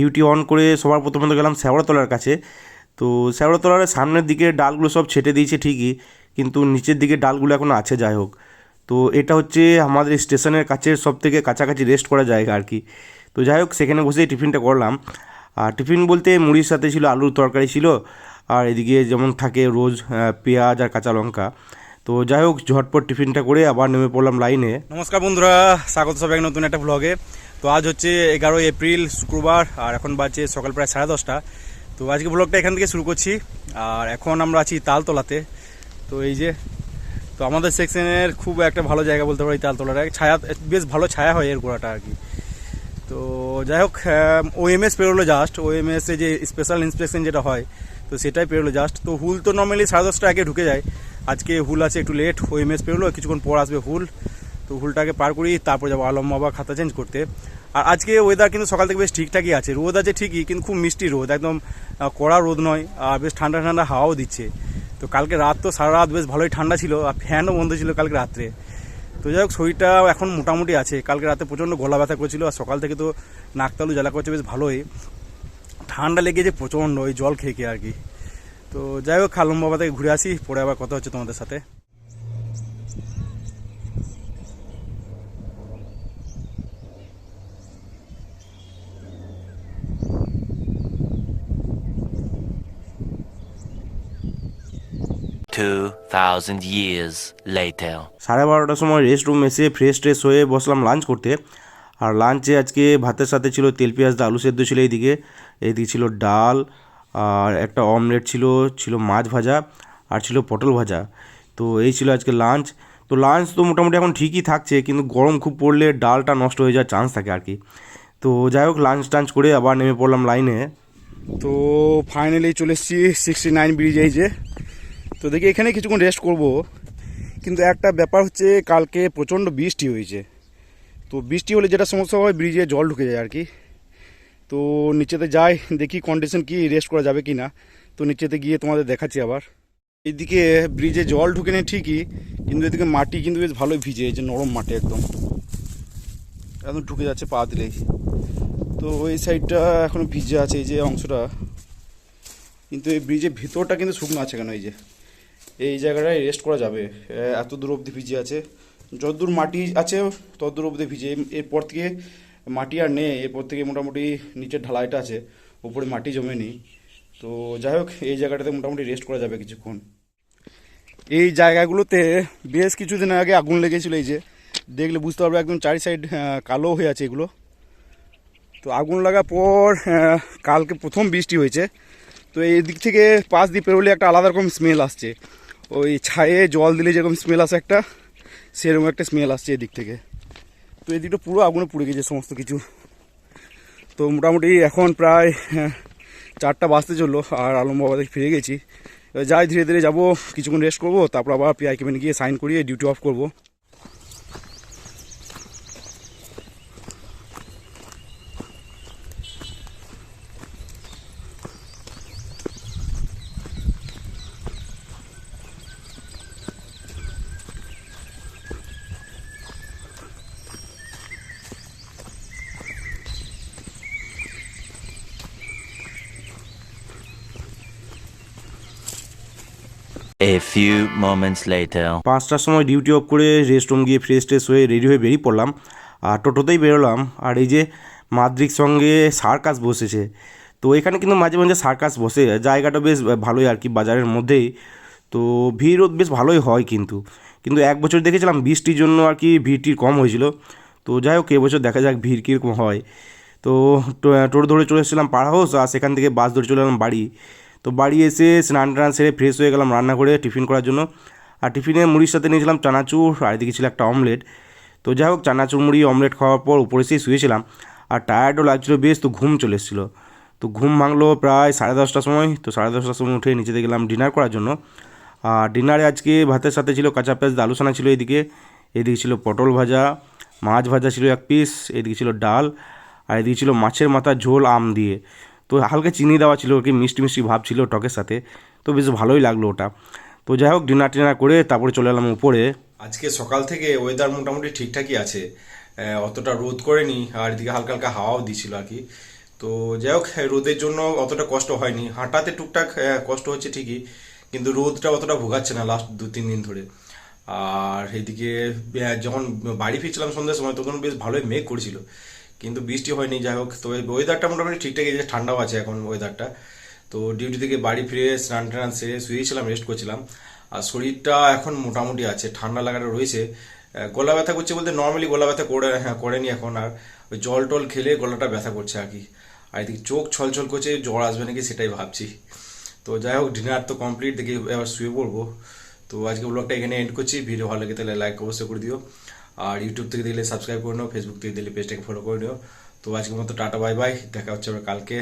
Duty on করে সবার প্রথমে তো গেলাম শ্যাওড়াতলার কাছে। তো শ্যাওড়াতলার সামনের দিকে ডালগুলো সব ছেটে দিয়েছে ঠিকই, কিন্তু নিচের দিকে ডালগুলো এখনও আছে যাই হোক। তো এটা হচ্ছে আমাদের স্টেশনের কাছে সব থেকে কাছাকাছি রেস্ট করা জায়গা আর কি। তো যাই হোক, সেখানে বসে টিফিনটা করলাম। আর টিফিন বলতে মুড়ির সাথে ছিল আলুর তরকারি ছিল, আর এদিকে যেমন থাকে রোজ পেঁয়াজ আর কাঁচা লঙ্কা। তো যাই হোক, ঝটপট টিফিনটা করে আবার নেমে পড়লাম লাইনে নমস্কার বন্ধুরা, স্বাগত সবাই এক নতুন একটা ব্লগে তো আজ হচ্ছে এগারোই এপ্রিল, শুক্রবার, আর এখন বাজছে সকাল প্রায় সাড়ে দশটা। তো আজকে ব্লগটা এখান থেকে শুরু করছি, আর এখন আমরা আছি তালতলাতে। তো এই যে, তো আমাদের সেকশনের খুব একটা ভালো জায়গা বলতে পারি তালতলাটা। ছায়া, বেশ ভালো ছায়া হয় এর গোড়াটা আর কি। তো যাই হোক ও এম এস পেরোলো জাস্ট ওএমএস এ যে স্পেশাল ইন্সপেকশন যেটা হয়, তো সেটাই পেরোলো জাস্ট তো হুল তো নর্মালি সাড়ে দশটা আগে ঢুকে যায়। আজকে হুল আছে, একটু লেট ওএমএস পেরোলো, কিছুক্ষণ পর আসবে হুল। তো হুলটাকে পার করি, তারপর যাব আলম বাবা খাতা চেঞ্জ করতে। আর আজকে ওয়েদার কিন্তু সকাল থেকে বেশ ঠিকঠাকই আছে। রোদ আছে ঠিকই, কিন্তু খুব মিষ্টি রোদ, একদম কড়া রোদ নয়, আর বেশ ঠান্ডা ঠান্ডা হাওয়াও দিচ্ছে। তো কালকে রাত তো সারা রাত বেশ ভালোই ঠান্ডা ছিল, আর ফ্যানও বন্ধ ছিল কালকে রাত্রে। তো যাই হোক, শরীরটা এখন মোটামুটি আছে। কালকে রাতে প্রচণ্ড গলা ব্যথা করছিল, আর সকাল থেকে তো নাকতালু জ্বালা করছে বেশ ভালোই। ঠান্ডা লেগেছে প্রচণ্ড ওই জল খেয়ে খেয়ে আর কি। তো যাই হোক খালম বাবা থেকে ঘুরে আসি পরে আবার কথা হচ্ছে তোমাদের সাথে. সাড়ে বারোটার সময় রেস্ট রুম এসে ফ্রেশ ট্রেশ হয়ে বসলাম লাঞ্চ করতে। আর লাঞ্চে আজকে ভাতের সাথে ছিল তেল পেঁয়াজ আলু সেদ্ধ ছিল এইদিকে। এইদিকে ছিল ডাল আর একটা অমলেট ছিল ছিল মাছ ভাজা আর ছিল পটল ভাজা। তো এই ছিল আজকে লাঞ্চ তো লাঞ্চ তো মোটামুটি এখন ঠিকই থাকছে, কিন্তু গরম খুব পড়লে ডালটা নষ্ট হয়ে যাওয়ার চান্স থাকে আর কি। তো যাই হোক লাঞ্চ টাঞ্চ করে আবার নেমে পড়লাম লাইনে তো ফাইনালি চলে এসেছি সিক্সটি নাইন ব্রিজ এই যে। তো দেখি এখানে কিছুক্ষণ রেস্ট করব। কিন্তু একটা ব্যাপার হচ্ছে, কালকে প্রচণ্ড বৃষ্টি হয়েছে। তো বৃষ্টি হলে যেটা সমস্যা হয়, ব্রিজে জল ঢুকে যায় আর কি। তো নিচেতে যাই, দেখি কন্ডিশন কি রেস্ট করা যাবে কি না তো নিচেতে গিয়ে তোমাদের দেখাচ্ছি আবার। এদিকে ব্রিজে জল ঢুকে নেই ঠিকই, কিন্তু এদিকে মাটি কিন্তু বেশ ভালোই ভিজে, এই যে নরম মাটি একদম। একদম ঢুকে যাচ্ছে পা দিলেই। তো ওই সাইডটা এখনও ভিজে আছে, এই যে অংশটা। কিন্তু এই ব্রিজের ভিতরটা কিন্তু শুকনো আছে কেন, এই যে? এই জায়গাটায় রেস্ট করা যাবে। এত দূর অবধি ভিজে আছে। যতদূর মাটি আছে, ততদূর অবধি ভিজে। এরপর থেকে মাটি আর নেই, এরপর থেকে মোটামুটি নিচের ঢালাইটা আছে, উপরে মাটি জমে নেই তো যাই হোক, এই জায়গাটাতে মোটামুটি রেস্ট করা যাবে কিছুক্ষণ। এই জায়গাগুলোতে বেশ কিছুদিন আগে আগুন লেগেছিলো এই যে। দেখলে বুঝতে পারবে একদম চারি সাইড কালো হয়ে আছে এগুলো। তো আগুন লাগার পর কালকে প্রথম বৃষ্টি হয়েছে। তো এই দিক থেকে পাশ দিয়ে পেরোলে একটা আলাদা রকম স্মেল আসছে। ওই ছায়ে জল দিলে যেরকম স্মেল আসে একটা, সেরকম একটা স্মেল আসছে এদিক থেকে। তো এদিকটা দিকটা পুরো আগুনে পুড়ে গেছে সমস্ত কিছু। তো মোটামুটি এখন প্রায় আহ, চারটা বাজতে চলল আর আলম বাবা থেকে ফিরে গেছি। যাই ধীরে ধীরে যাব কিছুক্ষণ রেস্ট করব তারপর আবার পিআই কেবিনে গিয়ে সাইন করিয়ে ডিউটি অফ করব। A few moments later. পাঁচটার সময় ডিউটি অফ করে রেস্ট রুম গিয়ে ফ্রেশ ট্রেশ হয়ে রেডি হয়ে বেরিয়ে পড়লাম। আর টোটোতেই বেরোলাম। আর এই যে মাদ্রিক সঙ্গে সার্কাস বসেছে। তো এখানে কিন্তু মাঝে মাঝে সার্কাস বসে। জায়গাটা বেশ ভালোই আর কি বাজারের মধ্যেই। তো ভিড়ও বেশ ভালোই হয় কিন্তু। কিন্তু এক বছর দেখেছিলাম বৃষ্টির জন্য আর কি ভিড় কম হয়েছিল। তো যাই হোক, এবছর দেখা যাক ভিড় কীরকম হয়। তো টোটো ধরে চলে এসেছিলাম পাড়া হাউস। আর সেখান থেকে বাস ধরে চলে এলাম বাড়ি। তো বাড়ি এসে স্নান টান সেরে ফ্রেশ হয়ে গেলাম রান্না করে টিফিন করার জন্য। আর টিফিনে মুড়ির সাথে নিয়েছিলাম চানাচুর, আর এদিকে ছিল একটা অমলেট তো যাই হোক, চানাচুর, মুড়ি অমলেট খাওয়ার পর উপরে এসেই শুয়েছিলাম। আর টায়ার্ডও লাগছিল, বেশ তো ঘুম চলে এসেছিল। তো ঘুম ভাঙলো প্রায় সাড়ে দশটার সময়। তো সাড়ে দশটার সময় উঠে নিচেতে গেলাম ডিনার করার জন্য। আর ডিনারে আজকে ভাতের সাথে ছিল কাঁচা পেঁয়াজ দিয়ে আলু সানা ছিল এদিকে। এদিকে ছিল পটল ভাজা, মাছ ভাজা ছিল এক পিস এদিকে ছিল ডাল, আর এদিকে ছিল মাছের মাথা ঝোল আম দিয়ে। তো হালকা চিনি দেওয়া ছিল, কি মিষ্টি মিষ্টি ভাব ছিল টকের সাথে, তো বেশ ভালোই লাগল ওটা। তো যাই হোক, ডিনার টিনার করে তারপরে চলে এলাম উপরে। আজকে সকাল থেকে ওয়েদার মোটামুটি ঠিকঠাকই আছে। অতটা রোদ করেনি, আর এদিকে হালকা হালকা হাওয়াও দিছিল আর কি। তো যাই হোক রোদের জন্য অতটা কষ্ট হয়নি। হাঁটাতে টুকটাক কষ্ট হচ্ছে ঠিকই, কিন্তু রোদটা অতটা ভোগাচ্ছে না লাস্ট দু, তিন দিন ধরে। আর এদিকে যখন বাড়ি ফিরছিলাম সন্ধ্যার সময়, তখন বেশ ভালোই মেঘ করেছিল। কিন্তু বৃষ্টি হয়নি, যাই হোক। তবে ওয়েদারটা মোটামুটি ঠিকঠাক এই যে ঠান্ডাও আছে এখন ওয়েদারটা তো ডিউটি থেকে বাড়ি ফিরে স্নান টান সেরে শুয়েছিলাম রেস্ট করছিলাম। আর শরীরটা এখন মোটামুটি আছে, ঠান্ডা লাগাটা রয়েছে। গলা ব্যথা করছে বলতে নর্মালি গলা ব্যথা করে হ্যাঁ করেনি এখন। আর ওই জল টল খেলে গলাটা ব্যথা করছে আর কি। আর এদিকে চোখ ছলছল করছে, জ্বর আসবে নাকি সেটাই ভাবছি। তো যাই হোক ডিনার তো কমপ্লিট দেখি এবার শুয়ে পড়ব। তো আজকে ব্লগটা এখানে এন্ড করছি। ভিডিও ভালো লাগে তাহলে লাইক অবশ্যই করে দিও। আর ইউটিউব থেকে দিলে সাবস্ক্রাইব করে নিও ফেসবুক থেকে দিলে পেজটাকে ফলো করে নিও। তো আজকের মতো টাটা বাই বাই দেখা হচ্ছে আবার কালকে।